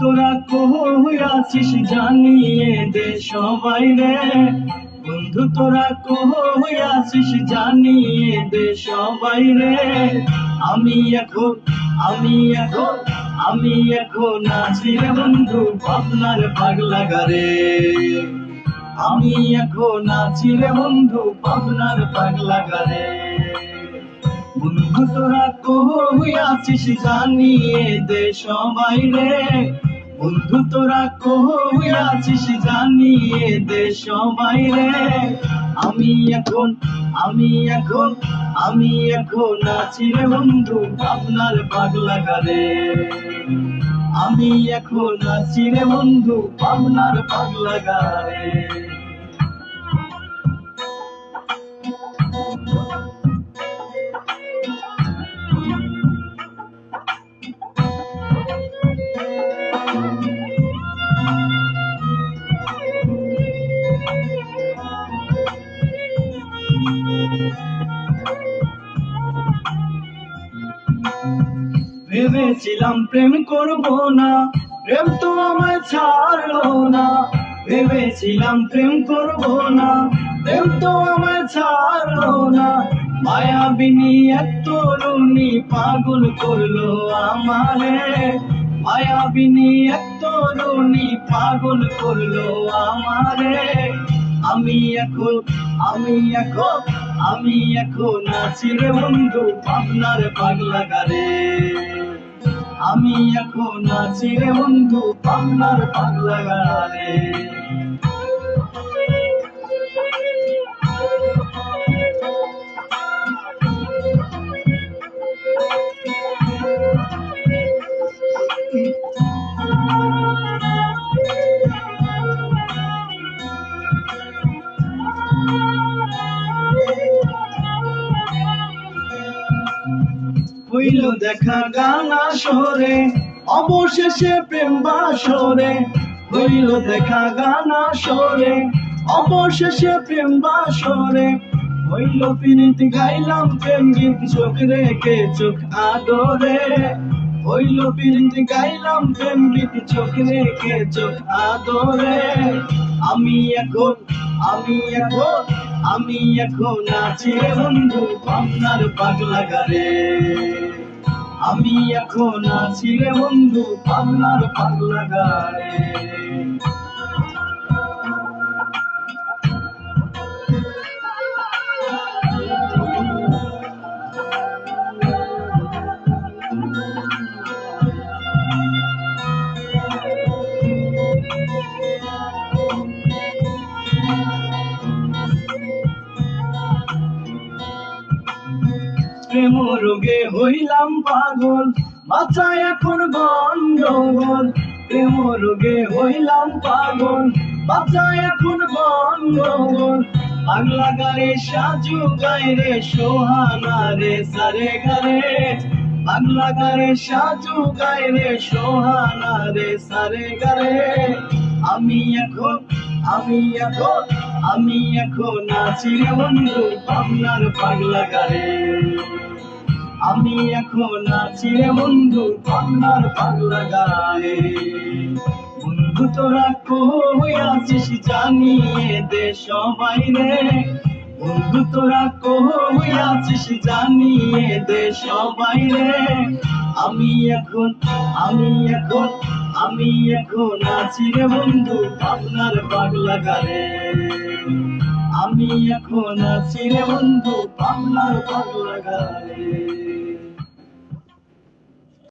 তোরা কই আছিস জানিয়ে দে সবাই রে। বন্ধু, তোরা কই জানিয়ে দে সবাই রে। আমি এখন আমি এখন আমি এখন আছি রে বন্ধু আপনার পাগলা গারে আমি এখন আছি রে বন্ধু আপনার পাগলা গারে বন্ধু তোরা কই আছিস জানিয়ে দে সবাই রে। বন্ধু তোরা কই আছিস জানিয়ে দে সবাই রে। আমি এখন আমি এখন আমি এখন আছি রে বন্ধু আপনার পাগলা গারে আমি এখন আছি রে বন্ধু আপনার পাগলা গারে ভেবেছিলাম প্রেম করব না, প্রেম তো আমায় ছাড়লো না। ভেবেছিলাম প্রেম করব না, প্রেম তো আমায় ছাড়লো না। মায়াবিনী এক তরুণী পাগল করল আমারে। মায়াবিনী এক তরুণী পাগল করল আমারে। আমি এখন আমি এখন আমি এখন আছি রে বন্ধু আপনার পাগলা গারে আমি এখন আছি রে বন্ধু বাংলার পাগলা গারে হইল দেখা গানা সরে অবশেষে প্রেম বাসরে। হইল দেখা গানা সরে অবশেষে প্রেম বাসরে। হইল পিরিত গাইলাম প্রেম গীত, চোখ রেখে চোখ আদরে। হইল পিরিত গাইলাম প্রেম গীত, চোখ রেখে চোখ আদরে। আমি এখন আমি এখন আমি এখন আছি বন্ধু পাবনার পাগলা গারে আমি এখন আছি বন্ধু পাবনার পাগলা গারে প্রেম রোগে হইলাম পাগল বাচ্চা এখন গন্ডগোল। প্রেম রোগে হইলাম পাগল বাচ্চা এখন গন্ডগোল। পাগলা গারে সাজু গায়ে রে সোহানা রে, সারে গারে পাগলা গারে সাজু গায়ে রে সোহানা রে, সারে গারে আমি এখন আমি এখন আমি এখন আছি রে বন্ধু পাবনার পাগলা গারে আমি এখন আছি রে বন্ধু আপনার পাগলা গায়ে বন্ধু তোরা কই আছিস জানিয়ে দে সবাই রে। বন্ধু তোরা কই আছিস জানিয়ে দে সবাই রে। আমি এখন আমি এখন আমি এখন আছি রে বন্ধু আপনার পাগলা গারে আমি এখন আছি রে বন্ধু আপনার পাগলা গারে